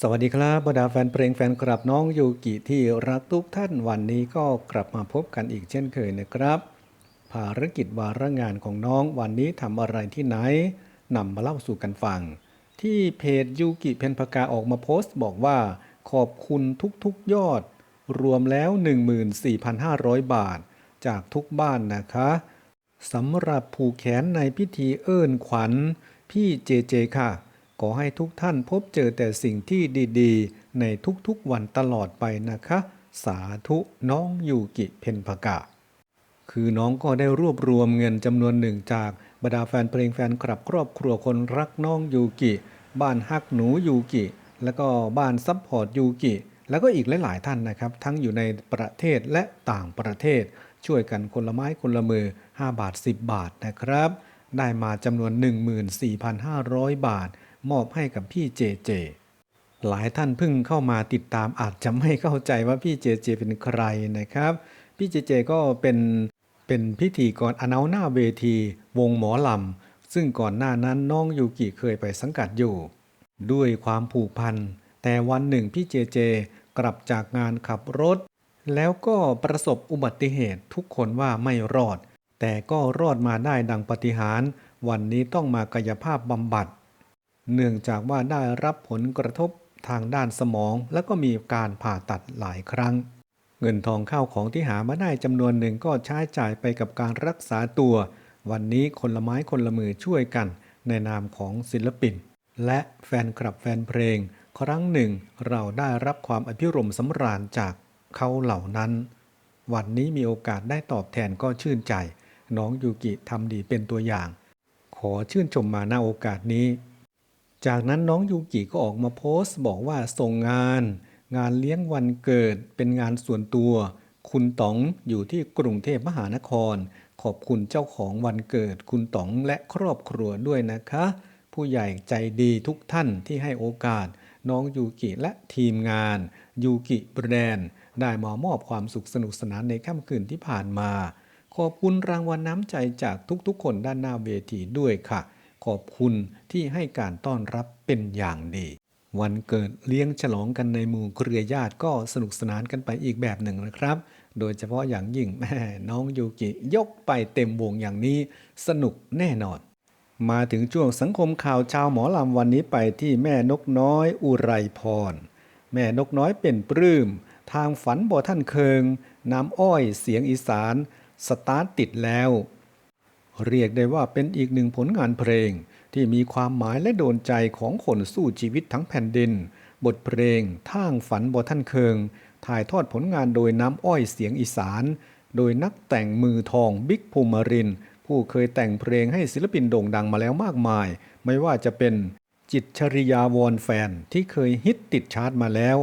สวัสดีครับบรรดาแฟนเพลงแฟนคลับน้องยูกิที่รักทุกท่านวันนี้ก็กลับมาพบกันอีกเช่นเคยนะครับ ภารกิจวาระงานของน้องวันนี้ทำอะไรที่ไหนนำมาเล่าสู่กันฟัง ที่เพจยูกิเพนพกาออกมาโพสต์บอกว่า ขอบคุณทุกๆยอด รวมแล้ว 14,500 บาท จากทุกบ้านนะคะสำหรับผูกแขนในพิธีเอิ้นขวัญ พี่เจเจค่ะ ขอให้ทุกท่านพบเจอแต่สิ่งที่ดีๆ ในทุกๆวันตลอดไปนะคะ สาธุน้องยูกิเพนพกาคือน้องก็ได้รวบรวมเงินจำนวนหนึ่งจากบรรดาแฟนเพลงแฟนคลับครอบครัวคนรักน้องยูกิ บ้านฮักหนูยูกิ แล้วก็บ้านซัพพอร์ตยูกิ แล้วก็อีกหลายๆท่านนะครับ ทั้งอยู่ในประเทศและต่างประเทศ ช่วยกันคนละไม้คนละมือ 5 บาท 10 บาทนะครับ ได้มาจำนวน 14,500 บาท มอบให้กับพี่เจเจ หลายท่านเพิ่งเข้ามาติดตามอาจจะไม่เข้าใจว่าพี่เจเจเป็นใครนะครับ พี่เจเจก็เป็นเป็นพิธีกรอนาวหน้าเวที วงหมอลำ ซึ่งก่อนหน้านั้นน้องยูกิเคยไปสังกัดอยู่ ด้วยความผูกพัน แต่วันหนึ่งพี่เจเจกลับจากงานขับรถ แล้วก็ประสบอุบัติเหตุทุกคนว่าไม่รอด แต่ก็รอดมาได้ดังปฏิหาร วันนี้ต้องมากายภาพบำบัด เนื่องจากว่าได้รับผลกระทบทางด้านสมอง แล้วก็มีการผ่าตัดหลายครั้ง เงินทองเข้าของที่หามาได้จำนวนหนึ่งก็ใช้จ่ายไปกับการรักษาตัว วันนี้คนละไม้คนละมือช่วยกัน ในนามของศิลปิน และแฟนคลับแฟนเพลง ครั้งหนึ่ง เราได้รับความอภิรมสำราญจากเขาเหล่านั้น วันนี้มีโอกาสได้ตอบแทนก็ชื่นใจ น้องยูกิทำดีเป็นตัวอย่าง ขอชื่นชมมาณโอกาสนี้ จากนั้นน้องยูกิก็ออกมาโพสต์ บอกว่าส่งงาน งานเลี้ยงวันเกิดเป็นงานส่วนตัว คุณต๋องอยู่ที่กรุงเทพมหานคร ขอบคุณเจ้าของวันเกิด คุณต๋องและครอบครัวด้วยนะคะ ผู้ใหญ่ใจดีทุกท่านที่ให้โอกาส น้องยูกิและทีมงานยูกิแบรนด์ได้มามอบความสุขสนุกสนานในค่ำคืนที่ผ่านมา ขอบคุณรางวัลน้ำใจจากทุกๆ คนด้านหน้าเวทีด้วยค่ะ ขอบคุณที่ให้การต้อนรับเป็นอย่างดี วันเกิดเลี้ยงฉลองกันในหมู่เครือญาติก็สนุกสนานกันไปอีกแบบหนึ่งนะครับ โดยเฉพาะอย่างยิ่งแม่น้องยูกิยกไปเต็มวงอย่างนี้สนุกแน่นอน มาถึงช่วงสังคมข่าวชาวหมอลำวันนี้ไปที่แม่นกน้อยอุไรพร แม่นกน้อยเป็นปลื้มทางฝันบ่ท่านเคิง น้ำอ้อยเสียงอีสาน สตาร์ทติดแล้ว เรียกได้ว่าเป็นอีกหนึ่งผลงานเพลง ที่มีความหมายและโดนใจของคนสู้ชีวิตทั้งแผ่นดิน บทเพลงท่างฝันบ่ท่านเคิงถ่ายทอดผลงานโดยน้ำอ้อยเสียงอีสาน โดยนักแต่งมือทองบิ๊กภูมิริน ผู้เคยแต่งเพลงให้ศิลปินโด่งดังมาแล้วมากมาย ไม่ว่าจะเป็นจิตชริยาวอนแฟนที่เคยฮิตติดชาร์ตมาแล้ว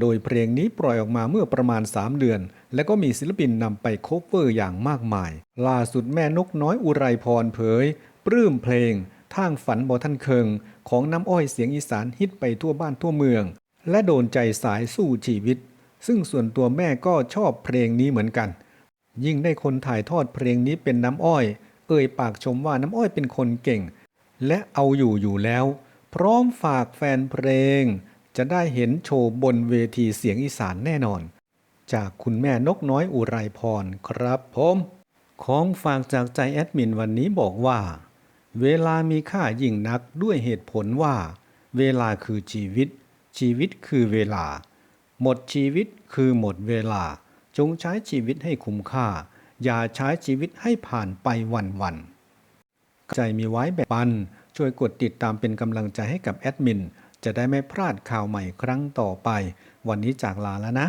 โดยเพลงนี้ปล่อยออกมาเมื่อประมาณ 3 เดือน และก็มีศิลปินนำไปโคเวอร์อย่างมากมาย ล่าสุดแม่นกน้อยอุไรพรเผย ปลื้มเพลงทางฝันบ่ท่านเคิง ของน้ำอ้อยเสียงอีสานฮิตไปทั่วบ้านทั่วเมือง และโดนใจสายสู้ชีวิต ซึ่งส่วนตัวแม่ก็ชอบเพลงนี้เหมือนกัน ยิ่งได้คนถ่ายทอดเพลงนี้เป็นน้ำอ้อย เอ่ยปากชมว่าน้ำอ้อยเป็นคนเก่ง และเอาอยู่อยู่แล้ว พร้อมฝากแฟนเพลง จะได้เห็นโชว์บนเวทีเสียงอีสานแน่นอน จากคุณแม่นกน้อยอุไรพรครับผมของฝากจากใจแอดมินวันนี้บอกว่า เวลามีค่ายิ่งนักด้วยเหตุผลว่า เวลาคือชีวิต ชีวิตคือเวลา หมดชีวิตคือหมดเวลา จงใช้ชีวิตให้คุ้มค่า อย่าใช้ชีวิตให้ผ่านไปวันๆใจมีไว้แบบปัน ช่วยกดติดตามเป็นกำลังใจให้กับแอดมินจะได้ไม่พลาดข่าวใหม่ครั้งต่อไป วันนี้จากลาแล้วนะ